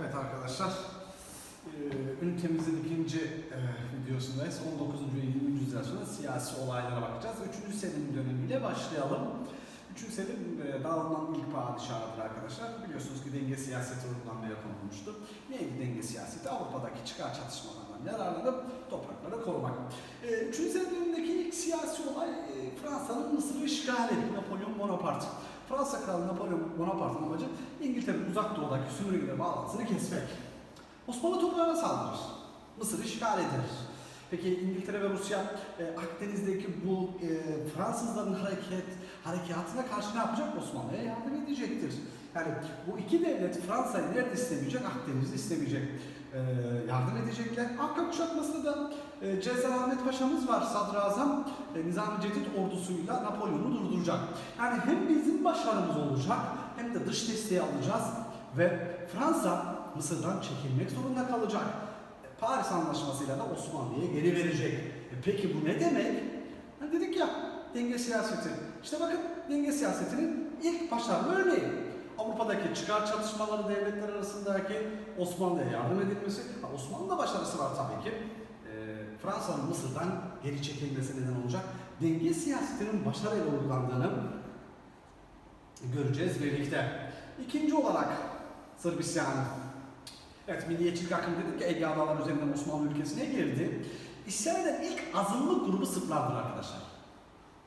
Evet arkadaşlar, eee, ünitemizin ikinci eee, videosundayız. 19. ve 20. yüzyıl arasında siyasi olaylara bakacağız. 3. Selim dönemiyle başlayalım. 3. Selim eee, dağılınan ilk padişahıdır arkadaşlar. Biliyorsunuz ki denge siyaseti uygulanmaya konulmuştu. Neydi denge siyaseti? Avrupa'daki çıkar çatışmalardan yararlanıp toprakları korumak. Eee 3. Selim dönemindeki ilk siyasi olay Fransa'nın Mısır'ı işgali. Napolyon Bonaparte. Fransa Kralı Napolyon Bonaparte'ın amacı İngiltere'nin uzak doğudaki sömürgeyle bağlantısını kesmek. Osmanlı toprağına saldırır. Mısır'ı işgal eder. Peki İngiltere ve Rusya e, Akdeniz'deki bu e, Fransızların hareket harekatına karşı ne yapacak? Osmanlı'ya yardım edecektir. Yani bu iki devlet Fransa'yı nerede istemeyecek? Akdeniz'de istemeyecek. E, yardım edecekler. Akka kuşatmasında da e, Cezar Ahmet Paşa'mız var sadrazam. E, Cedid ordusuyla Napolyon'u durduracak. Yani hem bizim başarımız olacak hem de dış desteği alacağız ve Fransa Mısır'dan çekilmek zorunda kalacak. E, Paris Anlaşması'yla da Osmanlı'ya geri verecek. E peki bu ne demek? Ha dedik ya denge siyaseti. İşte bakın denge siyasetinin ilk başarılı örneği. Avrupa'daki çıkar çatışmaları devletler arasındaki Osmanlı'ya yardım edilmesi. Ha, Osmanlı'nın da başarısı var tabii ki. Fransa'nın Mısır'dan geri çekilmesi neden olacak. Denge siyasetinin başarıyla uygulandığını göreceğiz birlikte. İkinci olarak Sırbistan'ı. Evet milliyetçilik akımı dedik ki Ege Adaları üzerinden Osmanlı ülkesine girdi. İsyan eden ilk azınlık grubu Sırplardır arkadaşlar.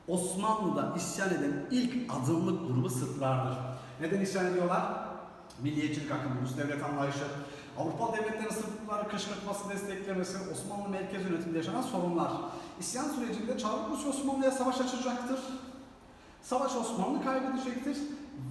Osmanlı'da isyan eden ilk azınlık grubu Sırplardır. Neden isyan ediyorlar? Milliyetçilik akımı, Rus devlet anlayışı, Avrupa devletleri Sırpları kışkırtması desteklemesi, Osmanlı merkez yönetiminde yaşanan sorunlar. İsyan sürecinde Çarlık Rusya Osmanlı'ya savaş açacaktır. Savaş Osmanlı kaybedecektir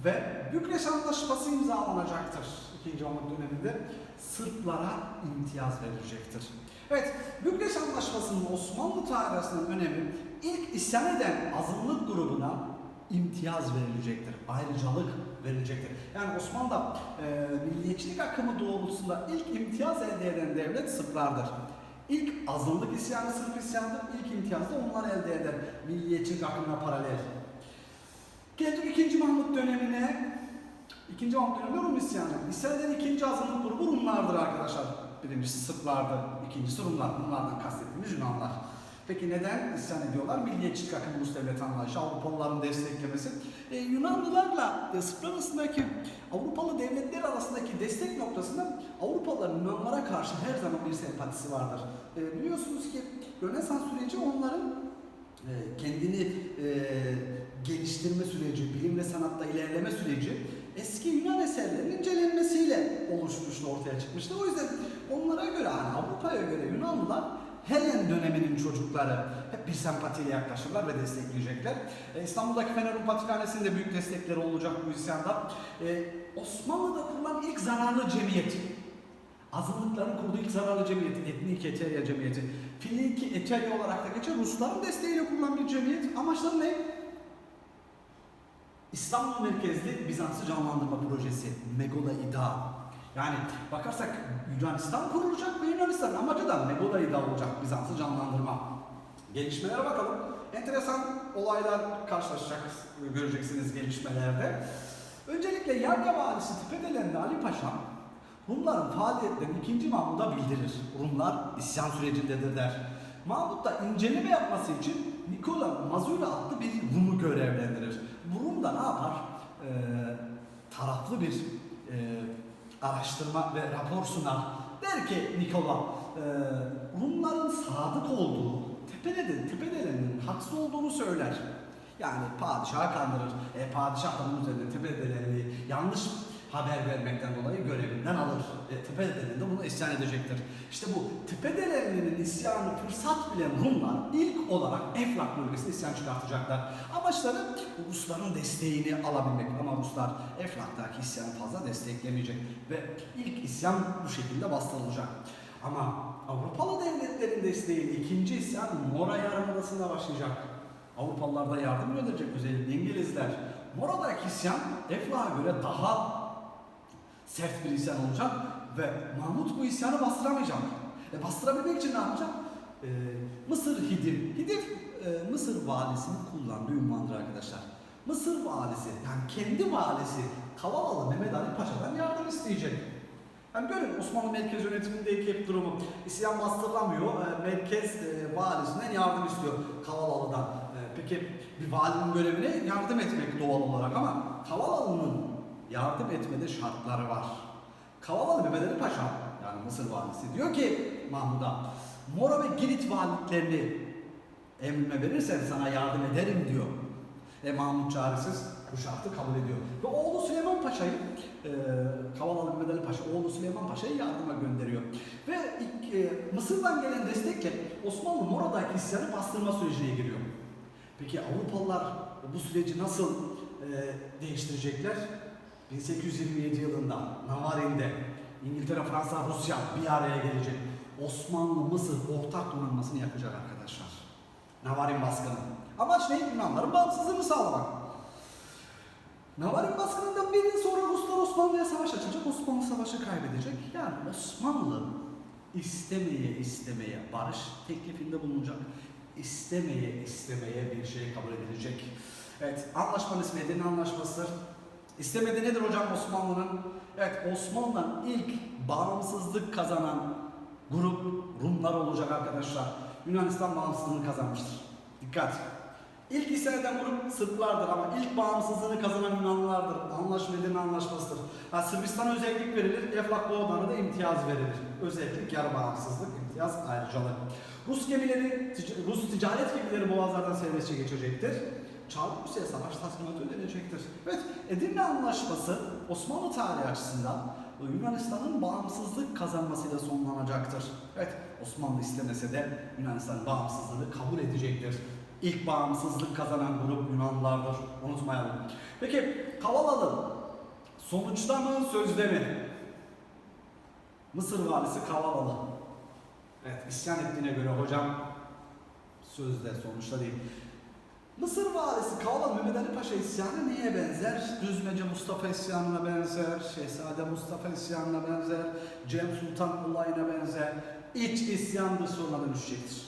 ve Bükreş Antlaşması imzalanacaktır. İkinci Mahmut döneminde Sırplara imtiyaz verilecektir. Evet, Bükreş Antlaşması'nın Osmanlı tarihinin önemi ilk isyan eden azınlık grubuna imtiyaz verilecektir, ayrıcalık verilecektir. Yani Osmanlı'da e, milliyetçilik akımı doğrultusunda ilk imtiyaz elde eden devlet Sırplardır. İlk azınlık isyanı Sırp isyanıdır, ilk imtiyazı da onlar elde eder milliyetçilik akımına paralel. Geldik 2. Mahmut dönemine. 2. Mahmut döneminde Rum isyanı. İsyan eden ikinci azınlık grubu Rumlardır arkadaşlar. Birincisi Sırplardı, ikincisi Rumlar. Bunlardan kastettiğimiz Yunanlar. Peki neden isyan ediyorlar? Milliyetçilik akımı Rus devlet anlayışı, Avrupalıların desteklemesi. Ee, Yunanlılarla e, Sırplar arasındaki Avrupalı devletler arasındaki destek noktasında Avrupalıların Yunanlara karşı her zaman bir sempatisi vardır. Ee, biliyorsunuz ki Rönesans süreci onların e, kendini e, geliştirme süreci, bilim ve sanatta ilerleme süreci eski Yunan eserlerinin incelenmesiyle oluşmuştu, ortaya çıkmıştı. O yüzden onlara göre, hani Avrupa'ya göre Yunanlılar Helen döneminin çocukları hep bir sempatiyle yaklaşırlar ve destekleyecekler. E, İstanbul'daki Fener'in Patrikhanesi'nde büyük destekleri olacak bu isyanda. E, Osmanlı'da kurulan ilk zararlı cemiyet, azınlıkların kurduğu ilk zararlı cemiyet, etnik eterya cemiyeti. Filiki eterya olarak da geçer. Rusların desteğiyle kurulan bir cemiyet. Amaçları ne? İstanbul merkezli Bizans'ı canlandırma projesi. Megoda İda. Yani bakarsak Yunanistan kurulacak ve Yunanistan'ın amacı da Megoda İda olacak Bizans'ı canlandırma. Gelişmelere bakalım. Enteresan olaylar karşılaşacak, göreceksiniz gelişmelerde. Öncelikle Yarga valisi Tipedelen'de Ali Paşa Rumların faaliyetlerini 2. Mahmud'a bildirir. Rumlar isyan sürecindedir der. Mahmud da inceleme yapması için Nikola Mazula adlı bir Rum'u görevlendirir. Bu Rum da ne yapar? Ee, taraflı bir e, araştırma ve rapor sunar. Der ki Nikola, e, Rumların sadık olduğu, tepede tepedelerinin haksız olduğunu söyler. Yani padişahı kandırır. E, padişah da üzerine tepedelerini yanlış haber vermekten dolayı görevinden alır. E, Tepedelerinin de bunu isyan edecektir. İşte bu Tepedelerinin isyanı fırsat bilen Rumlar ilk olarak Eflak bölgesinde isyan çıkartacaklar. Amaçları Rusların desteğini alabilmek ama Ruslar Eflak'taki isyanı fazla desteklemeyecek ve ilk isyan bu şekilde bastırılacak. Ama Avrupalı devletlerin desteğiyle ikinci isyan Mora Yarımadası'nda başlayacak. Avrupalılar da yardım gönderecek özellikle İngilizler. Mora'daki isyan Eflak'a göre daha sert bir isyan olacak ve Mahmut bu isyanı bastıramayacak. E bastırabilmek için ne yapacak? E, Mısır Hidim. Hidim e, Mısır valisinin kullandığı ünvandır arkadaşlar. Mısır valisi yani kendi valisi Kavalalı Mehmet Ali Paşa'dan yardım isteyecek. Yani görün Osmanlı merkez yönetimindeki hep durumu. İsyan bastırılamıyor. E, merkez e, valisinden yardım istiyor Kavalalı'dan. E, peki bir valinin görevine yardım etmek doğal olarak ama Kavalalı'nın yardım etmede şartları var. Kavalalı Mehmet Paşa yani Mısır valisi diyor ki Mahmud'a Mora ve Girit valiliklerini emrime verirsen sana yardım ederim diyor. E Mahmut çaresiz bu şartı kabul ediyor. Ve oğlu Süleyman Paşa'yı, e, Kavalalı Mehmet Ali Paşa, oğlu Süleyman Paşa'yı yardıma gönderiyor. Ve ilk, e, Mısır'dan gelen destekle Osmanlı Mora'daki isyanı bastırma sürecine giriyor. Peki Avrupalılar bu süreci nasıl e, değiştirecekler? 1827 yılında Navarin'de İngiltere, Fransa, Rusya bir araya gelecek. Osmanlı, Mısır ortak donanmasını yapacak arkadaşlar. Navarin baskını. Amaç ne? Yunanların bağımsızlığını sağlamak. Navarin baskınından bir yıl sonra Ruslar Osmanlı'ya savaş açacak. Osmanlı savaşı kaybedecek. Yani Osmanlı istemeye istemeye barış teklifinde bulunacak. İstemeye istemeye bir şey kabul edilecek. Evet, anlaşmanın ismi Edirne Anlaşması'dır. İstemedi nedir hocam Osmanlı'nın? Evet, Osmanlı'dan ilk bağımsızlık kazanan grup Rumlar olacak arkadaşlar. Yunanistan bağımsızlığını kazanmıştır. Dikkat! İlk isyan eden grup Sırplardır ama ilk bağımsızlığını kazanan Yunanlılardır. Anlaşma Edirne Anlaşması'dır. Ha, Sırbistan'a özellik verilir, Eflak Boğdan'a da imtiyaz verilir. Özellik, yarı bağımsızlık, imtiyaz, ayrıcalık. Rus gemileri, Rus ticaret gemileri boğazlardan serbestçe geçecektir. Çarlık Rusya'ya savaş tazminatı ödenecektir. Evet, Edirne Anlaşması Osmanlı tarihi açısından Yunanistan'ın bağımsızlık kazanmasıyla sonlanacaktır. Evet, Osmanlı istemese de Yunanistan bağımsızlığını kabul edecektir. İlk bağımsızlık kazanan grup Yunanlılardır. Unutmayalım. Peki Kavalalı sonuçta mı sözde mi? Mısır valisi Kavalalı. Evet isyan ettiğine göre hocam sözde sonuçta değil. Mısır valisi Kavalalı Mehmet Ali Paşa isyanı neye benzer? Düzmece Mustafa isyanına benzer, Şehzade Mustafa isyanına benzer, Cem Sultan olayına benzer. İç isyandır sonra dönüşecektir.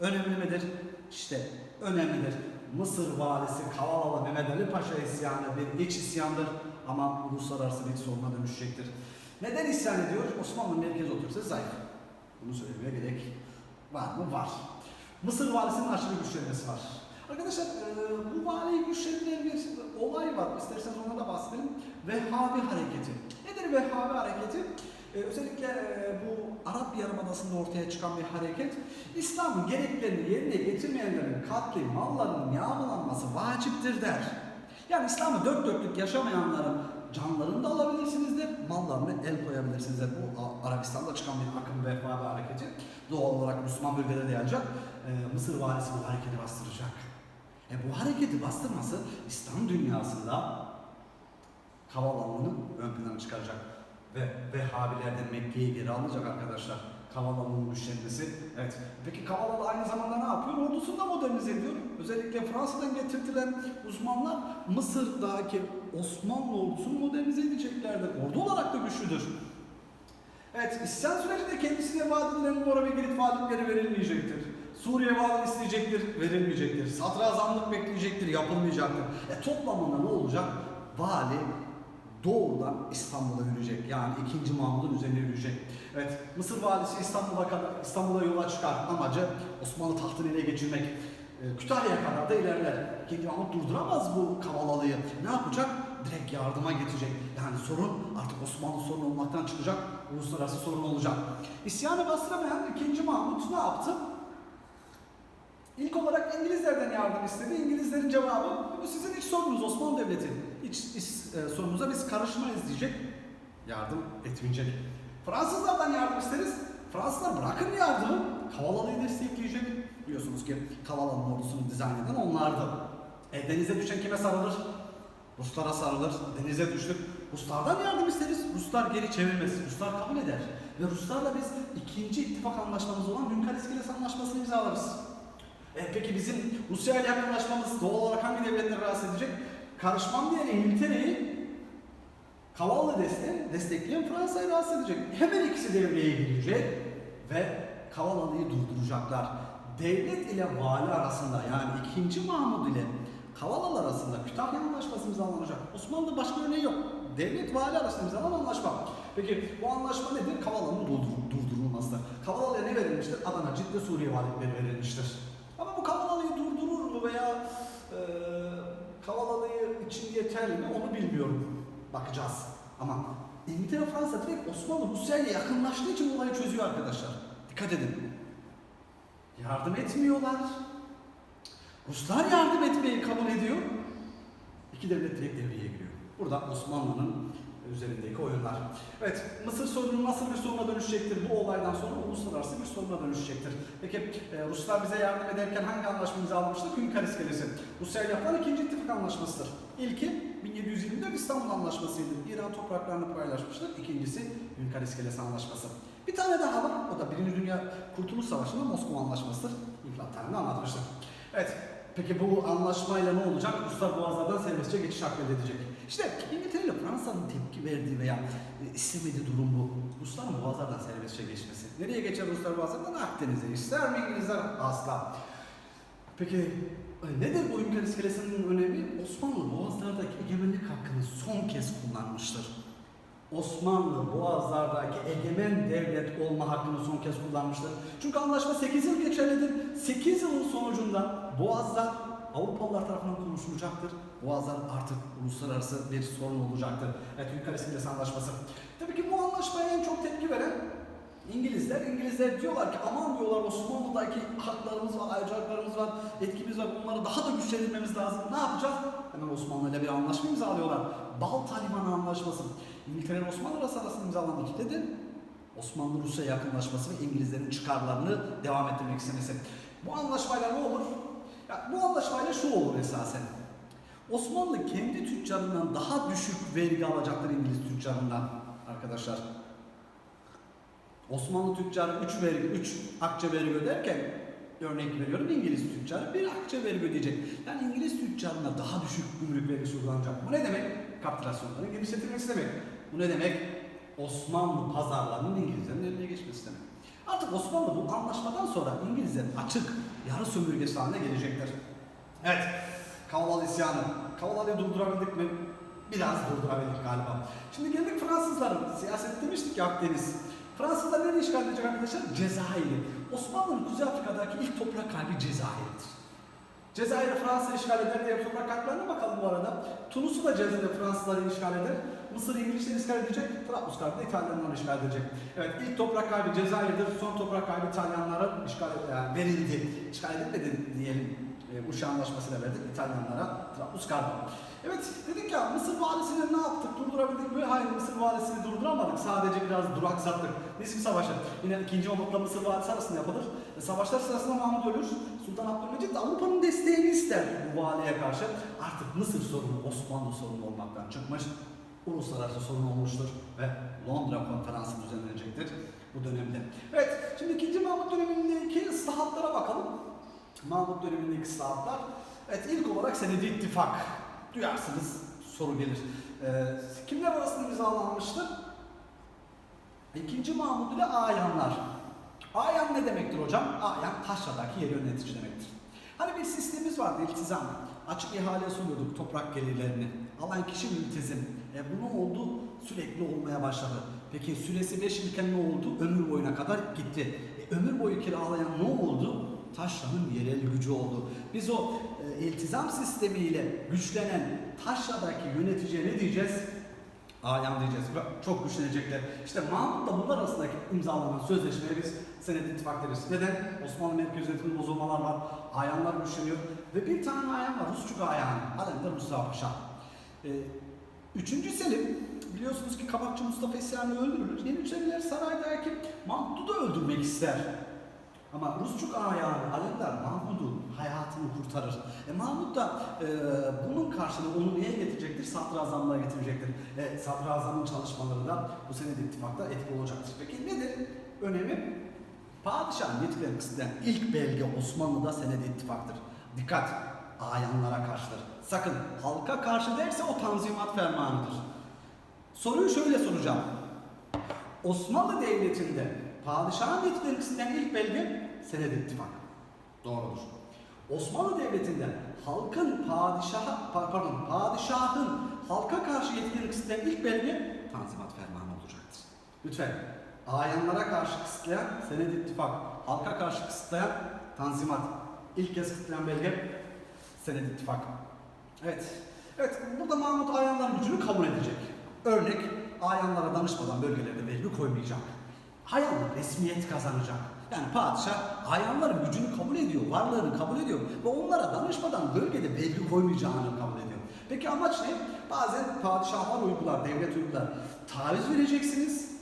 Önemli midir? İşte önemlidir. Mısır valisi Kavalalı Mehmet Ali Paşa isyanı bir iç isyandır ama uluslararası bir soruna dönüşecektir. Neden isyan ediyor? Osmanlı merkez otorite zayıf. Bunu söylemeye gerek var mı? Var. Mısır valisinin aşırı güçlenmesi var. Arkadaşlar e, bu valiyi güçlendiren bir olay var. İsterseniz ona da bahsedelim. Vehhabi hareketi. Nedir Vehhabi hareketi? E, özellikle e, bu Arap Yarımadası'nda ortaya çıkan bir hareket. İslam'ın gereklerini yerine getirmeyenlerin katli, mallarının yağmalanması vaciptir der. Yani İslam'ı dört dörtlük yaşamayanların canlarını da alabilirsiniz der, mallarını el koyabilirsiniz der. Bu Arabistan'da çıkan bir akım vehhabi hareketi. Doğal olarak Müslüman bölgede de yayacak. Mısır valisi bu hareketi bastıracak. E, bu hareketi bastırması İslam dünyasında Kavalanlı'nı ön plana çıkaracak ve Vehhabilerden Mekke'yi geri alacak arkadaşlar. Kavalalı'nın güçlenmesi. Evet. Peki Kavalalı aynı zamanda ne yapıyor? Ordusunu da modernize ediyor. Özellikle Fransa'dan getirtilen uzmanlar Mısır'daki Osmanlı ordusunu modernize edeceklerdir. Ordu olarak da güçlüdür. Evet, isyan sürecinde kendisine vaat edilen Mora ve Girit valilikleri verilmeyecektir. Suriye vali isteyecektir, verilmeyecektir. Sadrazamlık bekleyecektir, yapılmayacaktır. E toplamında ne olacak? Vali doğrudan İstanbul'a yürüyecek. Yani 2. Mahmud'un üzerine yürüyecek. Evet, Mısır valisi İstanbul'a kadar İstanbul'a yola çıkar. Amacı Osmanlı tahtını ele geçirmek. E, Kütahya'ya kadar da ilerler. 2. Mahmud durduramaz bu Kavalalı'yı. Ne yapacak? Direkt yardıma getirecek. Yani sorun artık Osmanlı sorunu olmaktan çıkacak. Uluslararası sorun olacak. İsyanı bastıramayan 2. Mahmud ne yaptı? İlk olarak İngilizlerden yardım istedi. İngilizlerin cevabı bu sizin iç sorunuz Osmanlı Devleti. İç, iç e, sorunuza biz karışmayız diyecek. Yardım etmeyecek. Fransızlardan yardım isteriz. Fransızlar bırakın yardımı. Kavalalı'yı destekleyecek. Biliyorsunuz ki Kavalalı'nın ordusunu dizayn eden onlardı. E, denize düşen kime sarılır? Ruslara sarılır. Denize düştük. Ruslardan yardım isteriz. Ruslar geri çevirmez. Ruslar kabul eder. Ve Ruslarla biz ikinci ittifak anlaşmamız olan Hünkar Anlaşması'nı imzalarız. E, peki bizim Rusya ile yakınlaşmamız doğal olarak hangi devletleri rahatsız edecek? Karışmam diyen İngiltere'yi Kavallı deste destekleyen Fransa'yı rahatsız edecek. Hemen ikisi devreye girecek ve Kavalalı'yı durduracaklar. Devlet ile vali arasında yani 2. Mahmud ile Kavalalı arasında Kütahya Anlaşması imzalanacak. Osmanlı'da başka örneği yok. devlet vali arasında imzalanan anlaşma. Peki bu anlaşma nedir? Kavala'nın durdur- durdurulmasıdır. Kavala'ya ne verilmiştir? Adana, Cidde, Suriye valilikleri verilmiştir. Ama bu Kavala'yı durdurur mu veya e, Kavala'yı için yeterli mi onu bilmiyorum. Bakacağız. Ama İngiltere, Fransa direkt Osmanlı Rusya'ya yakınlaştığı için olayı çözüyor arkadaşlar. Dikkat edin. Yardım etmiyorlar. Ruslar yardım etmeyi kabul ediyor. İki devlet direkt devreye giriyor. Burada Osmanlı'nın üzerindeki oyunlar. Evet, Mısır sorunu nasıl bir soruna dönüşecektir? Bu olaydan sonra uluslararası bir soruna dönüşecektir. Peki e, Ruslar bize yardım ederken hangi anlaşma imzalamıştır? Hünkar İskelesi. Rusya ile yapılan ikinci ittifak anlaşmasıdır. İlki 1724 İstanbul Anlaşması'ydı. İran topraklarını paylaşmıştır. İkincisi Hünkar İskelesi Anlaşması. Bir tane daha var. O da Birinci Dünya Kurtuluş Savaşı'nda Moskova Anlaşması'dır. İflat tarihini anlatmıştır. Evet, Peki bu anlaşmayla ne olacak? Ruslar boğazlardan serbestçe geçiş hakkı edecek. İşte İngiltere ile Fransa'nın tepki verdiği veya e, istemediği durum bu. Rusların boğazlardan serbestçe geçmesi. Nereye geçer Ruslar boğazlardan? Akdeniz'e. İster mi İngilizler? Asla. Peki e, nedir bu Hünkar İskelesi'nin önemi? Osmanlı boğazlardaki egemenlik hakkını son kez kullanmıştır. Osmanlı Boğazlar'daki egemen devlet olma hakkını son kez kullanmıştır. Çünkü anlaşma 8 yıl geçerlidir. 8 yılın sonucunda Boğazlar Avrupalılar tarafından konuşulacaktır. Boğazlar artık uluslararası bir sorun olacaktır. Evet Hünkar İskelesi Anlaşması. Tabii ki bu anlaşmaya en çok tepki veren İngilizler. İngilizler diyorlar ki aman diyorlar Osmanlı'daki haklarımız var, ayrıcalıklarımız var, etkimiz var. Bunları daha da güçlendirmemiz lazım. Ne yapacağız? Hemen Osmanlı ile bir anlaşma imzalıyorlar. Balta Limanı Anlaşması. İngiltere ile Osmanlı arası arasında imzalanan dedi. Osmanlı Rusya yakınlaşması ve İngilizlerin çıkarlarını devam ettirmek istemesi. Bu anlaşmayla ne olur? Ya, bu anlaşmayla şu olur esasen. Osmanlı kendi tüccarından daha düşük vergi alacaktır İngiliz tüccarından arkadaşlar. Osmanlı tüccarı 3 vergi, 3 akçe vergi öderken örnek veriyorum İngiliz tüccarı bir akçe vergi ödeyecek. Yani İngiliz tüccarına daha düşük gümrük vergisi uygulanacak. Bu ne demek? Kapitülasyonların genişletilmesi demek. Bu ne demek? Osmanlı pazarlarının İngilizlerin eline geçmesi demek. Artık Osmanlı bu anlaşmadan sonra İngilizlerin açık yarı sömürgesi haline gelecektir. Evet, Kavala isyanı. Kavala'yı durdurabildik mi? Biraz durdurabildik galiba. Şimdi geldik Fransızların. Siyaset demiştik ya Akdeniz. Fransızlar nereye işgal edecek arkadaşlar? Cezayir'i. Osmanlı'nın Kuzey Afrika'daki ilk toprak kalbi Cezayir'dir. Cezayir'i Fransa işgal eder diye toprak kalplerine bakalım bu arada. Tunus'u da Cezayir'de Fransızlar işgal eder. Mısır İngilizler işgal edecek. Trablusgarp'ı da İtalyanlar işgal edecek. Evet ilk toprak kaybı Cezayir'dir. Son toprak kaybı İtalyanlara işgal yani verildi. İşgal edilmedi diyelim. E, Uşa Anlaşması'yla verdik İtalyanlara Trablusgarp'ı. Evet dedik ya Mısır valisini ne yaptık? Durdurabildik mi? Hayır Mısır valisini durduramadık. Sadece biraz duraksattık. Niski Savaşı. Yine 2. Mahmut'la Mısır valisi arasında yapılır. E, savaşlar sırasında Mahmut ölür. Sultan Abdülmecit Avrupa'nın desteğini ister bu valiye karşı. Artık Mısır sorunu Osmanlı sorunu olmaktan çıkmış. Uluslararası sorun olmuştur ve Londra konferansı düzenlenecektir bu dönemde. Evet, şimdi 2. Mahmut dönemindeki ıslahatlara bakalım. Mahmut dönemindeki ıslahatlar. Evet, ilk olarak senedi ittifak. Duyarsınız, soru gelir. Ee, kimler arasında imzalanmıştır? İkinci Mahmut ile Ayanlar. Ayan ne demektir hocam? Ayan taşradaki yer yönetici demektir. Hani bir sistemimiz vardı iltizam. Açık ihale sunuyorduk toprak gelirlerini. Alan kişi mültezim. E bu ne oldu? Sürekli olmaya başladı. Peki süresi 5 yılken ne oldu? Ömür boyuna kadar gitti. E, ömür boyu kiralayan ne oldu? Taşra'nın yerel gücü oldu. Biz o e, iltizam sistemiyle güçlenen Taşra'daki yöneticiye ne diyeceğiz? Ayan diyeceğiz. Çok güçlenecekler. İşte Mahmut'la bunlar arasındaki imzalanan sözleşmeye biz senet ittifak deriz. Neden? Osmanlı merkez yönetiminde bozulmalar var. Ayanlar güçleniyor. Ve bir tane ayan var. Rusçuk ayan. Alemdar Mustafa Paşa. Ee, üçüncü Selim biliyorsunuz ki Kabakçı Mustafa İsyan'ı öldürülür. Yeniçeriler saraydaki Mahmut'u da öldürmek ister. Ama Rusçuk ayağını Alemdar Mahmud'un hayatını kurtarır. E Mahmud da e, bunun karşılığı onu neye getirecektir? Sadrazamlığa getirecektir. E, sadrazamın çalışmaları da bu senede ittifakta etkili olacaktır. Peki nedir önemi? Padişahın yetkilerini kısıtlayan ilk belge Osmanlı'da senede ittifaktır. Dikkat! Ayanlara karşıdır. Sakın halka karşı derse o tanzimat fermanıdır. Soruyu şöyle soracağım. Osmanlı Devleti'nde padişahın yetkilerini kısıtlayan ilk belge sened ittifak. Doğrudur. Osmanlı Devleti'nde halkın padişaha, pa- pardon, padişahın halka karşı yetkileri kısıtlayan ilk belge Tanzimat Fermanı olacaktır. Lütfen. Ayanlara karşı kısıtlayan Senet İttifak, halka karşı kısıtlayan Tanzimat. İlk kez kısıtlayan belge Senet İttifak. Evet. Evet, burada Mahmut ayanların gücünü kabul edecek. Örnek, ayanlara danışmadan bölgelerde vergi koymayacak. Ayanlar resmiyet kazanacak. Yani padişah ayanların gücünü kabul ediyor, varlığını kabul ediyor ve onlara danışmadan bölgede vergi koymayacağını kabul ediyor. Peki amaç ne? Bazen padişahlar uygular, devlet uygular. Taviz vereceksiniz,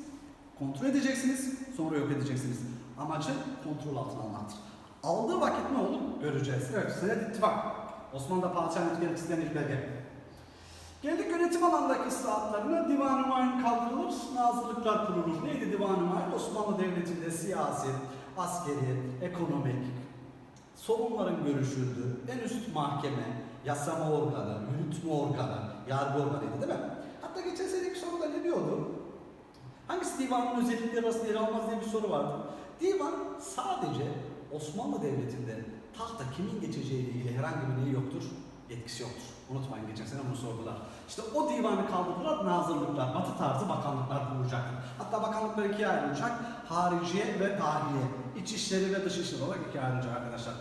kontrol edeceksiniz, sonra yok edeceksiniz. Amacı kontrol altına almaktır. Aldığı vakit ne olur? Göreceğiz. Evet, Senet İttifak. Osmanlı'da padişahın etkileri isteyen ilk belge. Geldik yönetim alanındaki ıslahatlarına divan-ı muayyin kaldırılır, nazırlıklar kurulur. Neydi divan-ı muayyin? Osmanlı Devleti'nde siyasi, askeri, ekonomik sorunların görüşüldüğü en üst mahkeme, yasama organı, yürütme organı, yargı organıydı değil mi? Hatta geçen seneki soruda ne diyordu? Hangisi divanın özellikleri arasında yer almaz diye bir soru vardı. Divan sadece Osmanlı Devleti'nde tahta kimin geçeceği ile ilgili herhangi bir neyi yoktur? Yetkisi yoktur. Unutmayın geçen sene bunu sordular. İşte o divanı kaldırdılar, nazırlıklar, batı tarzı bakanlıklar kurulacaktır. Hatta bakanlıklar ikiye ayrılacak. Hariciye ve dahiliye. İçişleri ve dışişleri olarak ikiye ayrılacak arkadaşlar.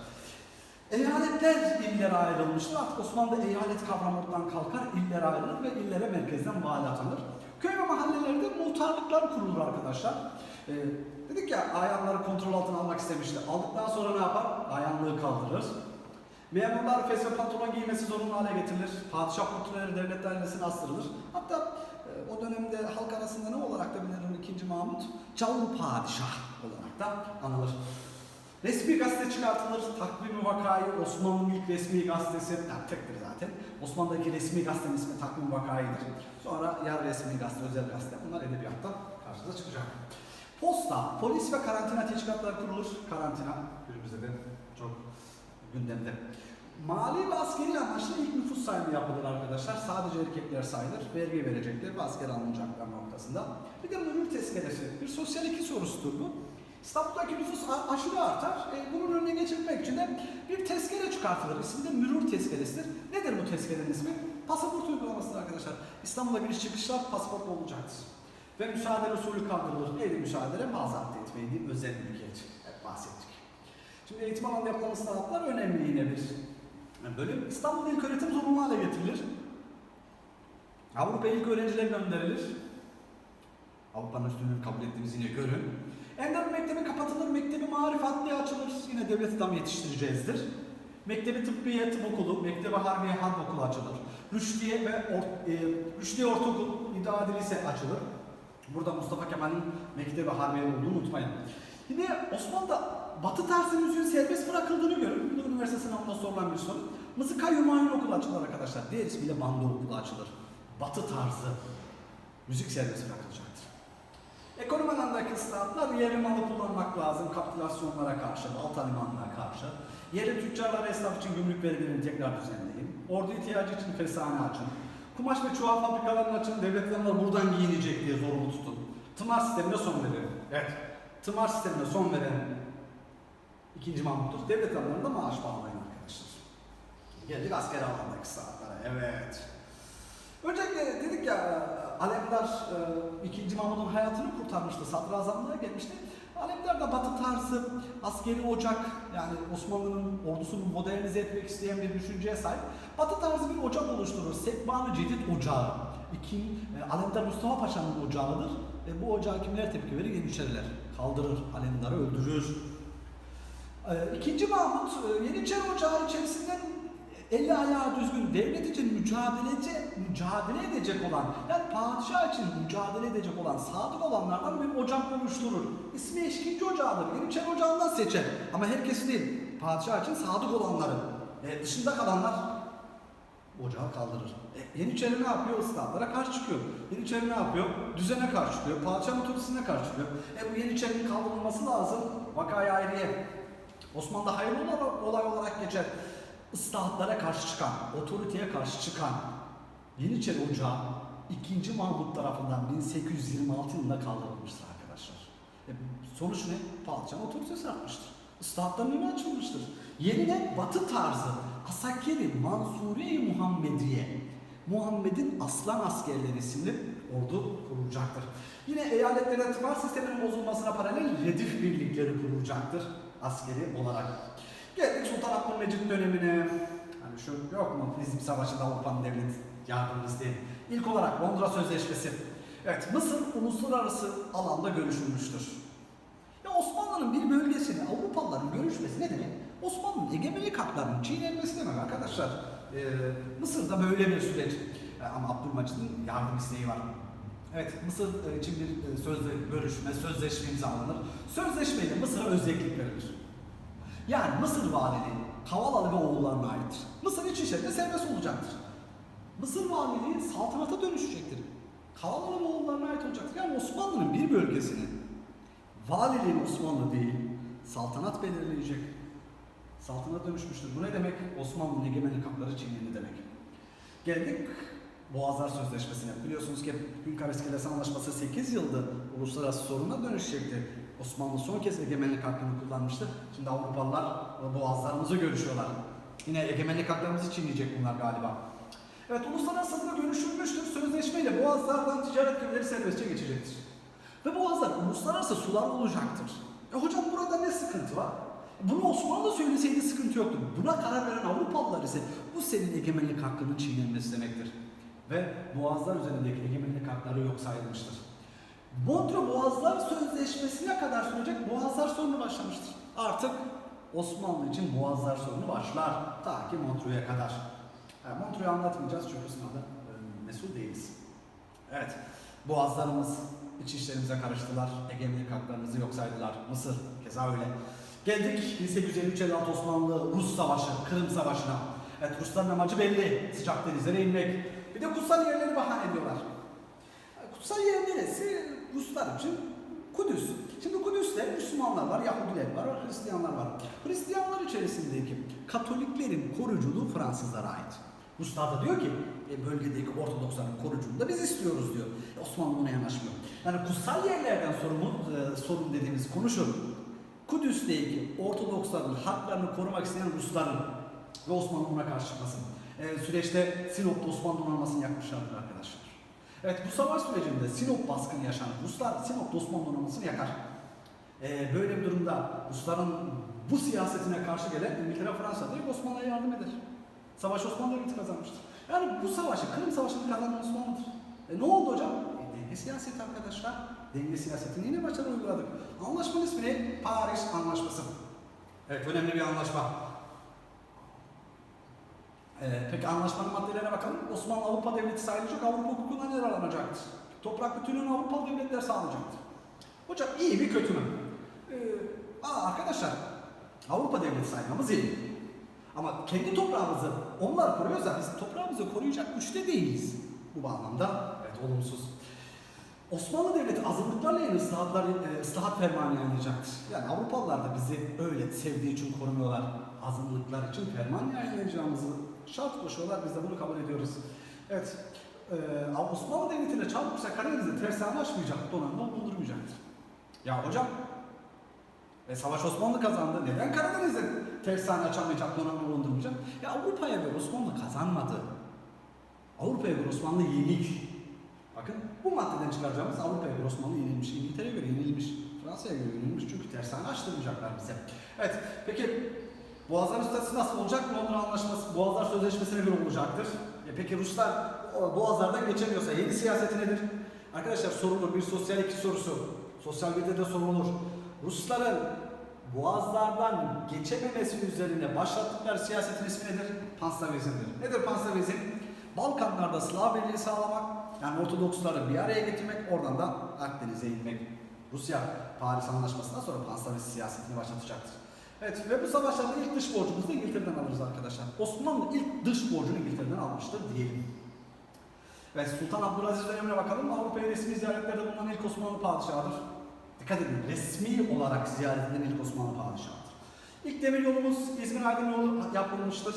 Eyaletler illere ayrılmıştır. Artık Osmanlı'da eyalet kavramı oradan kalkar, illere ayrılır ve illere merkezden vali atanır. Köy ve mahallelerde muhtarlıklar kurulur arkadaşlar. Ee, dedik ya ayanları kontrol altına almak istemişti. Aldıktan sonra ne yapar? Ayanlığı kaldırır. Memurlar fes ve pantolon giymesi zorunlu hale getirilir. Padişah kontrolleri devlet dairesine astırılır. Hatta e, o dönemde halk arasında ne olarak da bilinir 2. Mahmut? Canlı padişah olarak da anılır. Resmi gazete çıkartılır. Takvim-i Vakayı Osmanlı'nın ilk resmi gazetesi. Yani tektir zaten. Osmanlı'daki resmi gazetenin ismi Takvim-i Vakayı'dır. Sonra yer resmi gazete, özel gazete. Bunlar edebiyatta karşınıza çıkacak. Posta, polis ve karantina teşkilatları kurulur. Karantina günümüzde de çok gündemde. Mali ve askeri amaçlı ilk nüfus sayımı yapılır arkadaşlar. Sadece erkekler sayılır. Vergi verecekler ve asker alınacaklar noktasında. Bir de mürür tezkeresi. Bir sosyal iki sorusudur bu. İstanbul'daki nüfus aşırı artar. E, bunun önüne geçirmek için de bir tezkere çıkartılır. İsmi de mürür tezkeresidir. Nedir bu tezkerenin ismi? Pasaport uygulamasıdır arkadaşlar. İstanbul'a giriş çıkışlar pasaportla olacaktır. Ve müsaade usulü kaldırılır. Neydi müsaade? Bazı etmeydi. Özel mülkiyet. Hep bahsettik. Şimdi eğitim alanında yapılan ıslahatlar önemli yine bir bölüm. İstanbul İlköğretim zorunlu hale getirilir. Avrupa ilk öğrenciler gönderilir. Avrupa'nın üstünlüğünü kabul ettiğimizi yine görün. Ender Mektebi kapatılır, Mektebi Marif Adliye açılır. Yine devlet adam yetiştireceğizdir. Mektebi Tıbbiye Tıp Okulu, Mektebi Harbiye Harp Okulu açılır. Rüşdiye ve Or e, Rüşdiye Ortaokul İdadi Lise açılır. Burada Mustafa Kemal'in Mektebi Harbiye olduğunu unutmayın. Yine Osmanlı'da Batı tarzı müziğin serbest bırakıldığını görün. Bu da üniversite sınavında sorulan bir soru. Mızıka Yumayun Okulu açılır arkadaşlar. Diğer ismiyle Bando Okulu açılır. Batı tarzı müzik serbest bırakılacaktır. Ekonomi alanındaki ıslahatlar yerli malı kullanmak lazım kapitülasyonlara karşı, balta limanına karşı. Yerli tüccarlar esnaf için gümrük vergilerini tekrar düzenleyin. Ordu ihtiyacı için fesane açın. Kumaş ve çuval fabrikalarını açın. Devlet adamları buradan giyinecek diye zorunlu tutun. Tımar sistemine son verelim. Evet. Tımar sistemine son veren ikinci Mahmut'tur. Devlet adamlarına da maaş bağlayın arkadaşlar. Geldik asker alandaki ıslahatlara. Evet. Öncelikle dedik ya Alemdar e, 2. Mahmud'un hayatını kurtarmıştı. Sadrazamlığa gelmişti. Alemdar da batı tarzı askeri ocak yani Osmanlı'nın ordusunu modernize etmek isteyen bir düşünceye sahip. Batı tarzı bir ocak oluşturur. Sekban-ı Cedid Ocağı. İki, e, Alemdar Mustafa Paşa'nın ocağıdır. E, bu ocağa kimler tepki verir? Yeniçeriler. Kaldırır. Alemdar'ı öldürür. E, İkinci Mahmut e, Yeniçeri Ocağı içerisinden eli ayağı düzgün devlet için mücadeleci, mücadele edecek olan, yani padişah için mücadele edecek olan, sadık olanlardan bir ocak oluşturur. İsmi eşkinci ocağıdır. Yeniçeri ocağından seçer. Ama herkesi değil. Padişah için sadık olanları. E, dışında kalanlar ocağı kaldırır. E, Yeniçeri ne yapıyor? Islahatlara karşı çıkıyor. Yeniçeri ne yapıyor? Düzene karşı çıkıyor. Padişah otoritesine karşı çıkıyor. E bu Yeniçerinin kaldırılması lazım. Vakaya ayrıye. Osmanlı'da hayırlı olay olarak geçer. Islahatlara karşı çıkan, otoriteye karşı çıkan Yeniçeri Ocağı 2. Mahmut tarafından 1826 yılında kaldırılmıştır arkadaşlar. E, sonuç ne? Padişahın otoritesi artmıştır. Islahatların önü açılmıştır. Yerine batı tarzı Asakeri Mansuriye-i Muhammediye Muhammed'in Aslan Askerleri isimli ordu kurulacaktır. Yine eyaletlere tıbar sisteminin bozulmasına paralel Redif birlikleri kurulacaktır askeri olarak. Geldik Sultan Abdülmecit dönemine. Hani şu yok mu bizim savaşında Avrupa'nın devlet yardımını isteyen. İlk olarak Londra Sözleşmesi. Evet Mısır uluslararası alanda görüşülmüştür. Ya Osmanlı'nın bir bölgesini Avrupalıların görüşmesi ne demek? Osmanlı'nın egemenlik haklarının çiğnenmesi demek arkadaşlar. Ee, Mısır'da böyle bir süreç. Ama Abdülmecit'in yardım isteği var. Evet, Mısır e, için bir e, sözle görüşme, sözleşme imzalanır. Sözleşmeyle Mısır'a özellik verilir. Yani Mısır valiliği Kavalalı ve oğullarına aittir. Mısır iç işlerinde serbest olacaktır. Mısır valiliği saltanata dönüşecektir. Kavalalı ve oğullarına ait olacaktır. Yani Osmanlı'nın bir bölgesini valiliğin Osmanlı değil, saltanat belirleyecek. Saltanat dönüşmüştür. Bu ne demek? Osmanlı'nın egemenlik hakları çiğnendi demek. Geldik Boğazlar Sözleşmesi'ne. Biliyorsunuz ki Hünkar İskelesi Anlaşması 8 yılda uluslararası soruna dönüşecekti. Osmanlı son kez egemenlik hakkını kullanmıştı. Şimdi Avrupalılar boğazlarımızı görüşüyorlar. Yine egemenlik haklarımızı çiğneyecek bunlar galiba. Evet, uluslararası da görüşülmüştür. Sözleşmeyle boğazlardan ticaret gemileri serbestçe geçecektir. Ve boğazlar uluslararası sular olacaktır. E hocam burada ne sıkıntı var? Bunu Osmanlı söyleseydi sıkıntı yoktu. Buna karar veren Avrupalılar ise bu senin egemenlik hakkının çiğnenmesi demektir. Ve boğazlar üzerindeki egemenlik hakları yok sayılmıştır. Montreux Boğazlar Sözleşmesi'ne kadar sürecek Boğazlar sorunu başlamıştır. Artık Osmanlı için Boğazlar sorunu başlar. Ta ki Montreux'e kadar. Yani Montreux'u anlatmayacağız çünkü sınavda e, mesul değiliz. Evet, Boğazlarımız iç işlerimize karıştılar. Egemenlik haklarımızı yok saydılar. Mısır keza öyle. Geldik 1853-56 Osmanlı Rus Savaşı, Kırım Savaşı'na. Evet Rusların amacı belli. Sıcak denizlere inmek. Bir de kutsal yerleri bahane ediyorlar. Kutsal yer neresi? Ruslar için Kudüs. Şimdi Kudüs'te Müslümanlar var, Yahudiler var, Hristiyanlar var. Hristiyanlar içerisindeki Katoliklerin koruculuğu Fransızlara ait. Ruslar da diyor ki e, bölgedeki Ortodoksların koruculuğunu da biz istiyoruz diyor. E, Osmanlı buna yanaşmıyor. Yani kutsal yerlerden sorumlu, e, sorun dediğimiz konu. Kudüs'teki Ortodoksların haklarını korumak isteyen Rusların ve Osmanlı buna karşı çıkmasın. E, süreçte Sinop'ta Osmanlı donanmasını yakmışlardır arkadaşlar. Evet bu savaş sürecinde Sinop baskını yaşanan Ruslar Sinop'ta Osmanlı donanmasını yakar. Ee, böyle bir durumda Rusların bu siyasetine karşı gelen İngiltere, Fransa da Osmanlı'ya yardım eder. Savaş Osmanlı Devleti kazanmıştır. Yani bu savaşı, Kırım Savaşı'nı kazanan Osmanlı'dır. E, ne oldu hocam? E, denge siyaseti arkadaşlar. Denge siyasetini yine başarılı uyguladık. Anlaşmanın ismi ne? Paris Anlaşması. Evet önemli bir anlaşma. Ee, peki anlaşmanın maddelerine bakalım. Osmanlı Avrupa Devleti sayılacak, Avrupa hukukundan yararlanacaktır. Toprak bütünlüğünü Avrupalı devletler sağlayacaktır. Hocam iyi mi kötü mü? Ee, aa, arkadaşlar Avrupa Devleti saymamız iyi. Ama kendi toprağımızı onlar koruyorsa biz toprağımızı koruyacak güçte değiliz. Bu bağlamda evet olumsuz. Osmanlı Devleti azınlıklarla yeni ıslahatlar, e, ıslahat fermanı yayınlayacaktır. Yani Avrupalılar da bizi öyle sevdiği için korumuyorlar. Azınlıklar için ferman yayınlayacağımızı şart koşuyorlar. Biz de bunu kabul ediyoruz. Evet, e, Osmanlı Devleti'yle çarpışsa Karadeniz'de tersane açmayacak, donanma bulundurmayacaktır. Ya hocam, e, savaş Osmanlı kazandı. Neden Karadeniz'de tersane açamayacak, donanma bulundurmayacak? Ya Avrupa'ya göre Osmanlı kazanmadı. Avrupa'ya göre Osmanlı yenik. Bakın bu maddeden çıkaracağımız Avrupa'ya göre Osmanlı yenilmiş, İngiltere'ye göre yenilmiş, Fransa'ya göre yenilmiş çünkü tersane açtırmayacaklar bize. Evet, peki Boğazlar statüsü nasıl olacak? Londra Anlaşması, Boğazlar Sözleşmesi'ne göre olacaktır. E peki Ruslar Boğazlardan geçemiyorsa yeni siyaseti nedir? Arkadaşlar sorulur bir sosyal iki sorusu. Sosyal de sorulur. Rusların Boğazlardan geçememesi üzerine başlattıkları siyasetin ismi nedir? Panslavizmdir. Nedir Panslavizm? Balkanlarda Slav birliği sağlamak, yani Ortodoksları bir araya getirmek, oradan da Akdeniz'e inmek. Rusya Paris Anlaşması'ndan sonra Panslavizm siyasetini başlatacaktır. Evet ve bu savaşlarda ilk dış borcumuzu İngiltere'den alırız arkadaşlar. Osmanlı ilk dış borcunu İngiltere'den almıştır diyelim. Ve Sultan Abdülaziz dönemine bakalım. Avrupa'ya resmi ziyaretlerde bulunan ilk Osmanlı padişahıdır. Dikkat edin, resmi olarak ziyaret edilen ilk Osmanlı padişahıdır. İlk demir yolumuz İzmir Aydın yolu yapılmıştır.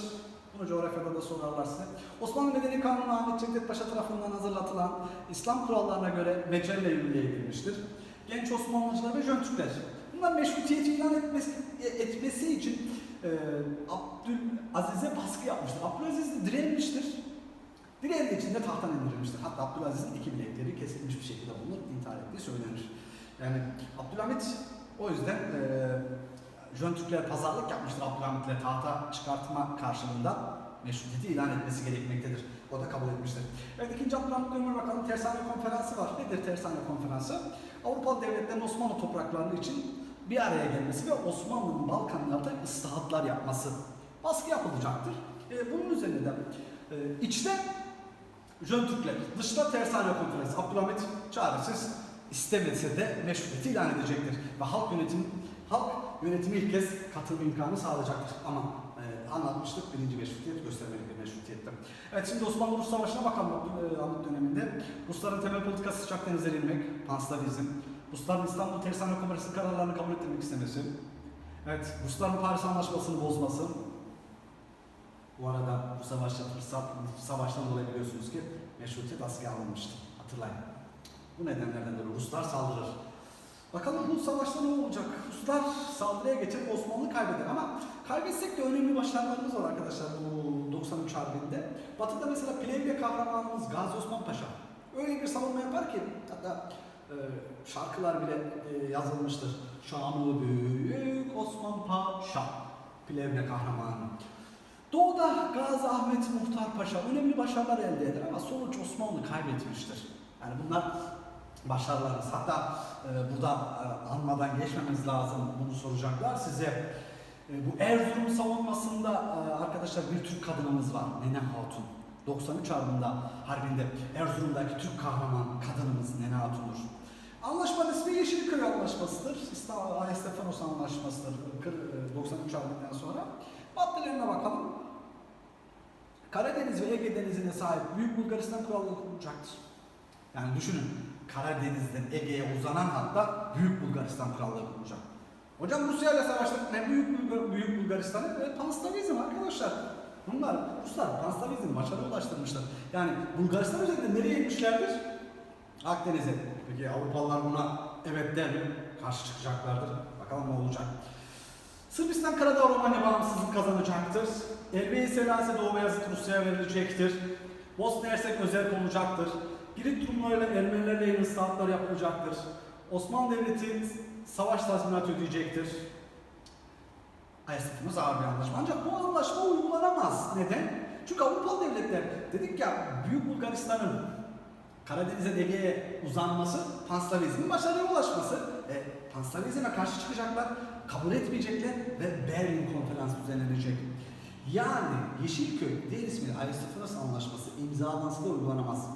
Bunu coğrafyada da sorarlar size. Osmanlı Medeni Kanunu Ahmet Cevdet Paşa tarafından hazırlatılan İslam kurallarına göre mecelle yürürlüğe girmiştir. Genç Osmanlıcılar ve Jön Türkler. Bunlar meşrutiyeti ilan etmesi, etmesi için e, Abdülaziz'e baskı yapmıştır. Abdülaziz de direnmiştir. Dileğinde içinde tahttan indirilmiştir. Hatta Abdülaziz'in iki bilekleri kesilmiş bir şekilde bulunur, intihar ettiği söylenir. Yani Abdülhamit o yüzden e, Jön Türkler pazarlık yapmıştır Abdülhamit'le tahta çıkartma karşılığında meşrutiyeti ilan etmesi gerekmektedir. O da kabul etmiştir. Evet ikinci Abdülhamit dönemi bakalım Tersane Konferansı var. Nedir Tersane Konferansı? Avrupalı devletlerin Osmanlı toprakları için bir araya gelmesi ve Osmanlı'nın Balkanlarda ıslahatlar yapması baskı yapılacaktır. E, bunun üzerine de e, içte Jön Türkler, dışta Tersane Konferansı. Abdülhamit çaresiz istemese de meşrutiyeti ilan edecektir. Ve halk yönetim, halk yönetimi ilk kez katılım imkanı sağlayacaktır. Ama e, anlatmıştık birinci meşrutiyet göstermelik bir meşrutiyettir. Evet şimdi Osmanlı-Rus Savaşı'na bakalım Abdülhamit döneminde. Rusların temel politikası sıcak denizlere inmek, panslavizm. Rusların İstanbul Tersane Konferansı kararlarını kabul ettirmek istemesi. Evet, Rusların Paris Anlaşması'nı bozması. Bu arada bu savaşta fırsat, savaştan dolayı biliyorsunuz ki meşrutiyet askıya alınmıştı. Hatırlayın. Bu nedenlerden dolayı Ruslar saldırır. Bakalım bu savaşta ne olacak? Ruslar saldırıya geçer, Osmanlı kaybeder ama kaybetsek de önemli başarılarımız var arkadaşlar bu 93 Harbi'nde. Batı'da mesela Plevne kahramanımız Gazi Osman Paşa öyle bir savunma yapar ki hatta e, şarkılar bile e, yazılmıştır. Şanı büyük Osman Paşa Plevne kahramanı. Doğuda Gazi Ahmet Muhtar Paşa önemli başarılar elde eder ama sonuç Osmanlı kaybetmiştir. Yani bunlar başarılarımız. Hatta e, burada e, anmadan geçmemiz lazım bunu soracaklar size. E, bu Erzurum savunmasında e, arkadaşlar bir Türk kadınımız var. Nene Hatun. 93 Harbi'nde, Harbi'nde Erzurum'daki Türk kahraman kadınımız Nene Hatun'dur. Anlaşmanın ismi Yeşilköy Anlaşması'dır. İstanbul Ayestefanos Anlaşması'dır. Kır- e, 93 Harbi'nden sonra. Maddelerine bakalım. Karadeniz ve Ege Denizi'ne sahip Büyük Bulgaristan Krallığı kurulacaktır. Yani düşünün Karadeniz'den Ege'ye uzanan hatta Büyük Bulgaristan Krallığı kurulacak. Hocam Rusya ile savaştık ne Büyük, Bulgar, Büyük Bulgaristan'ı ve Panslavizm arkadaşlar. Bunlar Ruslar Panslavizm başarı ulaştırmışlar. Yani Bulgaristan üzerinde nereye gitmişlerdir? Akdeniz'e. Peki Avrupalılar buna evet der mi? Karşı çıkacaklardır. Bakalım ne olacak. Sırbistan Karadağ Romanya bağımsızlık kazanacaktır. Elbey Selase Doğu Beyazıt Rusya'ya verilecektir. Bosna Hersek özel olacaktır. Girit Rumlarıyla Ermenilerle yeni ıslahatlar yapılacaktır. Osmanlı Devleti savaş tazminatı ödeyecektir. Ayasofya'mız ağır bir anlaşma. Ancak bu anlaşma uygulanamaz. Neden? Çünkü Avrupalı devletler, dedik ya Büyük Bulgaristan'ın Karadeniz'e Ege'ye uzanması, Panslavizmin başarıya ulaşması. E, Panslavizme karşı çıkacaklar, kabul etmeyecekler ve Berlin Konferansı düzenlenecek. Yani Yeşilköy, diğer ismiyle Aristoteles Anlaşması imzalansa da uygulanamaz.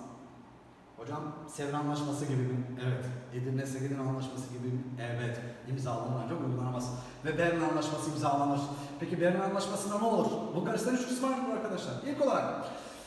Hocam Sevr Anlaşması gibi mi? Evet. Edirne Segedin Anlaşması gibi mi? Evet. İmzalanır ancak uygulanamaz. Ve Berlin Anlaşması imzalanır. Peki Berlin Anlaşmasında ne olur? Bulgaristan üç kısmı var arkadaşlar. İlk olarak